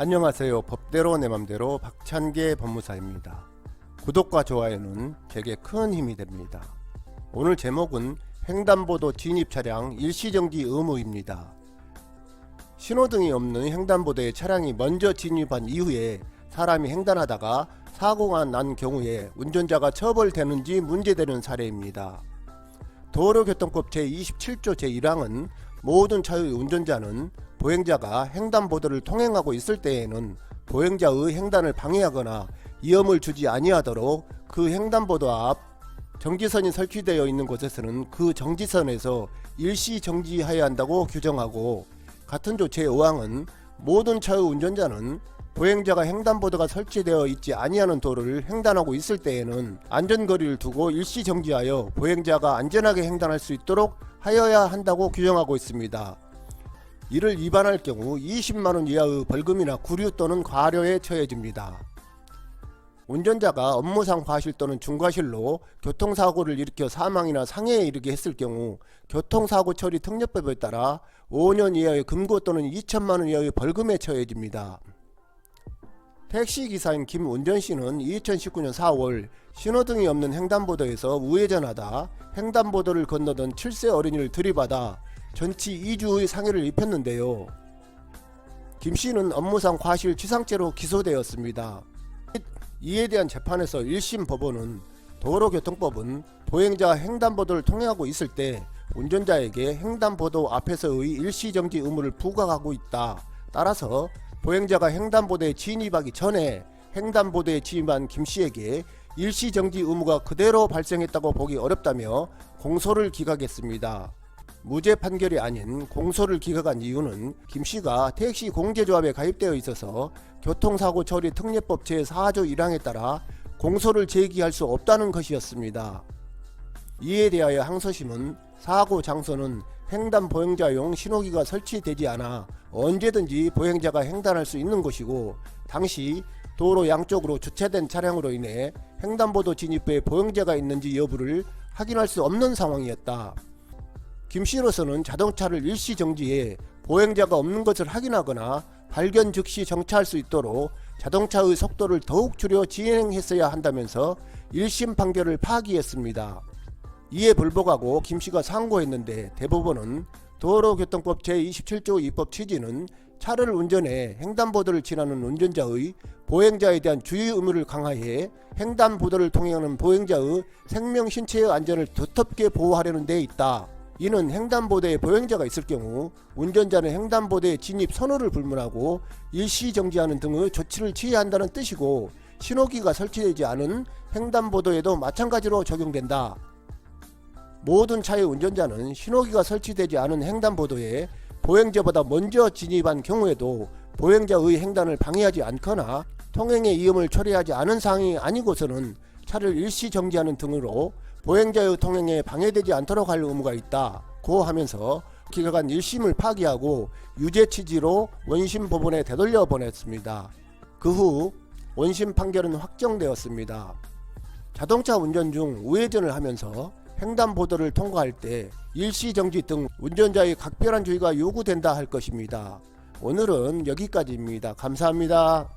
안녕하세요. 법대로 내 맘대로 박찬계 법무사입니다. 구독과 좋아요는 제게 큰 힘이 됩니다. 오늘 제목은 횡단보도 진입 차량 일시정지 의무입니다. 신호등이 없는 횡단보도에 차량이 먼저 진입한 이후에 사람이 횡단하다가 사고가 난 경우에 운전자가 처벌되는지 문제되는 사례입니다. 도로교통법 제27조 제1항은 모든 차의 운전자는 보행자가 횡단보도를 통행하고 있을 때에는 보행자의 횡단을 방해하거나 위험을 주지 아니하도록 그 횡단보도 앞 정지선이 설치되어 있는 곳에서는 그 정지선에서 일시 정지해야 한다고 규정하고 같은 조 제5항은 모든 차의 운전자는 보행자가 횡단보도가 설치되어 있지 아니하는 도로를 횡단하고 있을 때에는 안전거리를 두고 일시 정지하여 보행자가 안전하게 횡단할 수 있도록 하여야 한다고 규정하고 있습니다. 이를 위반할 경우 20만 원 이하의 벌금이나 구류 또는 과료에 처해집니다. 운전자가 업무상 과실 또는 중과실로 교통사고를 일으켜 사망이나 상해에 이르게 했을 경우 교통사고 처리 특례법에 따라 5년 이하의 금고 또는 2천만 원 이하의 벌금에 처해집니다. 택시기사인 김운전 씨는 2019년 4월 신호등이 없는 횡단보도에서 우회전하다 횡단보도를 건너던 7세 어린이를 들이받아 전치 2주의 상해를 입혔는데요. 김 씨는 업무상 과실치상죄로 기소되었습니다. 이에 대한 재판에서 1심 법원은 도로교통법은 보행자가 횡단보도를 통행하고 있을 때 운전자에게 횡단보도 앞에서의 일시정지 의무를 부과하고 있다. 따라서 보행자가 횡단보도에 진입하기 전에 횡단보도에 진입한 김 씨에게 일시정지 의무가 그대로 발생했다고 보기 어렵다며 공소를 기각했습니다. 무죄 판결이 아닌 공소를 기각한 이유는 김 씨가 택시 공제조합에 가입되어 있어서 교통사고 처리 특례법 제4조 1항에 따라 공소를 제기할 수 없다는 것이었습니다. 이에 대하여 항소심은 사고 장소는 횡단 보행자용 신호기가 설치되지 않아 언제든지 보행자가 횡단할 수 있는 곳이고 당시 도로 양쪽으로 주차된 차량으로 인해 횡단보도 진입에 보행자가 있는지 여부를 확인할 수 없는 상황이었다. 김 씨로서는 자동차를 일시 정지해 보행자가 없는 것을 확인하거나 발견 즉시 정차할 수 있도록 자동차의 속도를 더욱 줄여 진행했어야 한다면서 1심 판결을 파기했습니다. 이에 불복하고 김 씨가 상고했는데 대법원은 도로교통법 제27조 입법 취지는 차를 운전해 횡단보도를 지나는 운전자의 보행자에 대한 주의 의무를 강화해 횡단보도를 통행하는 보행자의 생명 신체의 안전을 두텁게 보호하려는 데 있다. 이는 횡단보도에 보행자가 있을 경우 운전자는 횡단보도에 진입 선호를 불문하고 일시 정지하는 등의 조치를 취해야 한다는 뜻이고 신호기가 설치되지 않은 횡단보도에도 마찬가지로 적용된다. 모든 차의 운전자는 신호기가 설치되지 않은 횡단보도에 보행자보다 먼저 진입한 경우에도 보행자의 횡단을 방해하지 않거나 통행의 위험을 초래하지 않은 상황이 아니고서는 차를 일시 정지하는 등으로 보행자의 통행에 방해되지 않도록 할 의무가 있다. 고 하면서 기각한 1심을 파기하고 유죄 취지로 원심 법원에 되돌려 보냈습니다. 그 후 원심 판결은 확정되었습니다. 자동차 운전 중 우회전을 하면서 횡단보도를 통과할 때 일시정지 등 운전자의 각별한 주의가 요구된다 할 것입니다. 오늘은 여기까지입니다. 감사합니다.